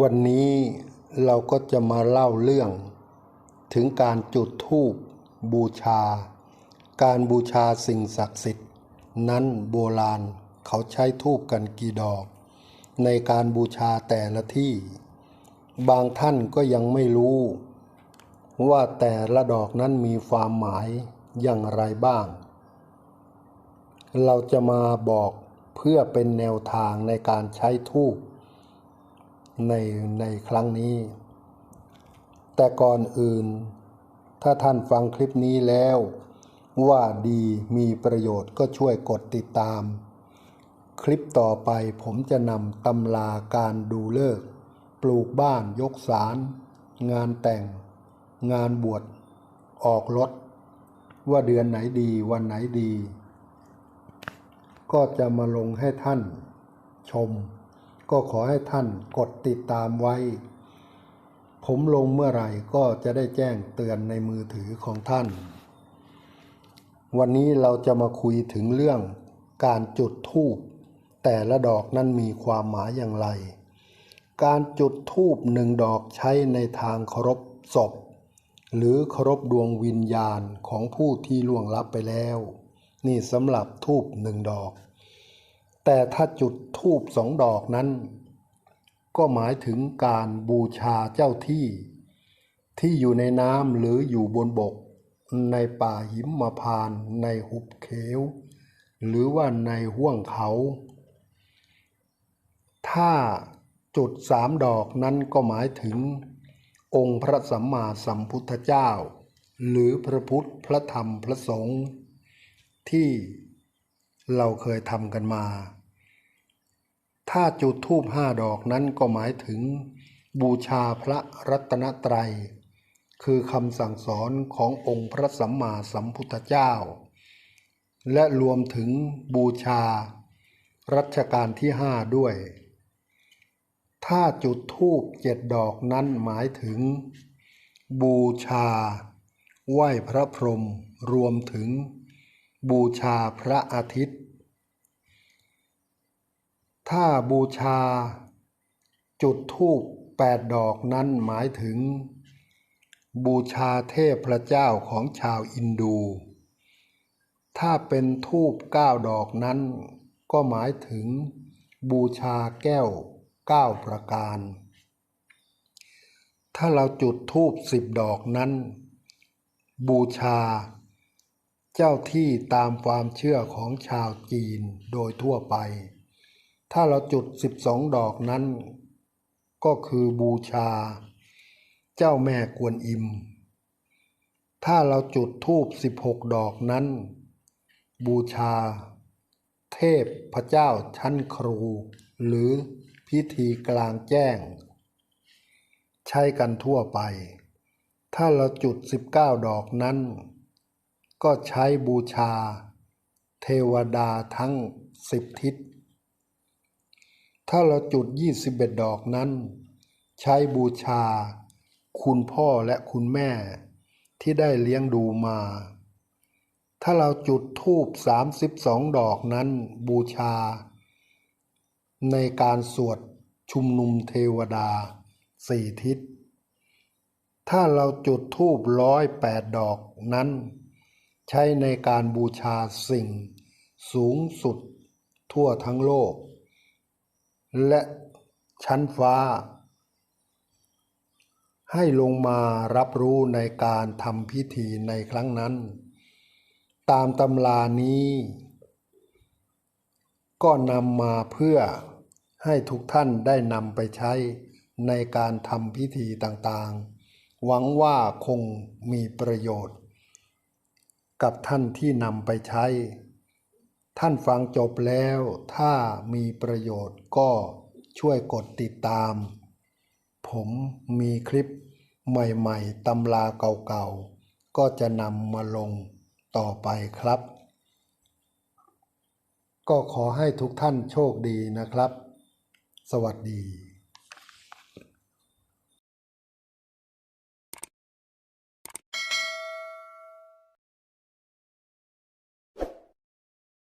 วันนี้เราก็จะมาเล่าเรื่อง ถึงการจุดธูปบูชา การบูชาสิ่งศักดิ์สิทธิ์ นั้นโบราณเขาใช้ธูปกันกี่ดอก ในการบูชาแต่ละที่ บางท่านก็ยังไม่รู้ ว่าแต่ละดอกนั้นมีความหมายอย่างไรบ้าง เราจะมาบอกเพื่อเป็นแนวทางในการใช้ทูป ในในครั้งนี้ แต่ก่อนอื่น ถ้าท่านฟังคลิปนี้แล้ว ว่าดีมีประโยชน์ก็ช่วยกดติดตาม คลิปต่อไปผมจะนำตำราการดูเลิก ปลูกบ้านยกสาร งานแต่ง งานบวชออกรถ ว่าเดือนไหนดีวันไหนดี ก็จะมาลงให้ท่านชม ก็ขอให้ท่านกดติดตามไว้ ผมลงเมื่อไหร่ก็จะได้แจ้งเตือนในมือถือของท่าน วันนี้เราจะมาคุยถึงเรื่องการจุดธูปแต่ละดอกนั้นมีความหมายอย่างไร การจุดธูปหนึ่งดอกใช้ในทางเคารพศพ หรือเคารพดวงวิญญาณของผู้ที่ล่วงลับไปแล้ว นี่สำหรับธูปหนึ่งดอก แต่ถ้าจุดธูปสองดอกนั้น ก็หมายถึงการบูชาเจ้าที่ ที่อยู่ในน้ำหรืออยู่บนบก ในป่าหิมพาน ในหุบเขว หรือว่าในห้วงเขา ถ้าจุดสามดอกนั้นก็หมายถึง องค์พระสัมมาสัมพุทธเจ้า หรือพระพุทธพระธรรมพระสงฆ์ที่ เราเคยทำกันมา ถ้าจุดธูปห้าดอกนั้นก็หมายถึง บูชาพระรัตนตรัย คือคำสั่งสอนขององค์พระสัมมาสัมพุทธเจ้า และรวมถึงบูชา รัชกาลที่ห้าด้วย ถ้าจุดธูปเจ็ดดอกนั้นหมายถึง บูชา ไหว้พระพรหมรวมถึง บูชาพระอาทิตย์ ถ้าบูชา จุดธูปแปดดอกนั้นหมายถึง บูชาเทพพระเจ้าของชาวอินดู ถ้าเป็นทูปเก้าดอกนั้น ก็หมายถึง บูชาแก้วเก้าประการ ถ้าเราจุดธูปสิบดอกนั้น บูชา เจ้าที่ตามความเชื่อของชาวจีนโดยทั่วไป ถ้าเราจุดสิบสองดอกนั้น ก็คือบูชา เจ้าแม่กวนอิม ถ้าเราจุดธูปสิบหกดอกนั้น บูชา เทพพระเจ้าชั้นครู หรือพิธีกลางแจ้ง ใช้กันทั่วไป ถ้าเราจุดสิบเก้าดอกนั้น ก็ใช้บูชา เทวดาทั้งสิบทิศ ถ้าเราจุดยี่สิบเอ็ดดอกนั้น ใช้บูชา คุณพ่อและคุณแม่ที่ได้เลี้ยงดูมา ถ้าเราจุดธูปสามสิบสองดอกนั้นบูชา ในการสวดชุมนุมเทวดาสี่ทิศ ถ้าเราจุดธูปร้อยแปดดอกนั้น ใช้ในการบูชาสิ่งสูงสุดทั่วทั้งโลก และชั้นฟ้า ให้ลงมารับรู้ในการทำพิธีในครั้งนั้น ตามตำรานี้ ก็นำมาเพื่อให้ทุกท่านได้นำไปใช้ในการทำพิธีต่างๆ หวังว่าคงมีประโยชน์ กับท่านที่นำไปใช้ ท่านฟังจบแล้ว ถ้ามีประโยชน์ก็ช่วยกดติดตาม ผมมีคลิปใหม่ๆตำราเก่าๆ ก็จะนำมาลงต่อไปครับ ก็ขอให้ทุกท่านโชคดีนะครับ สวัสดี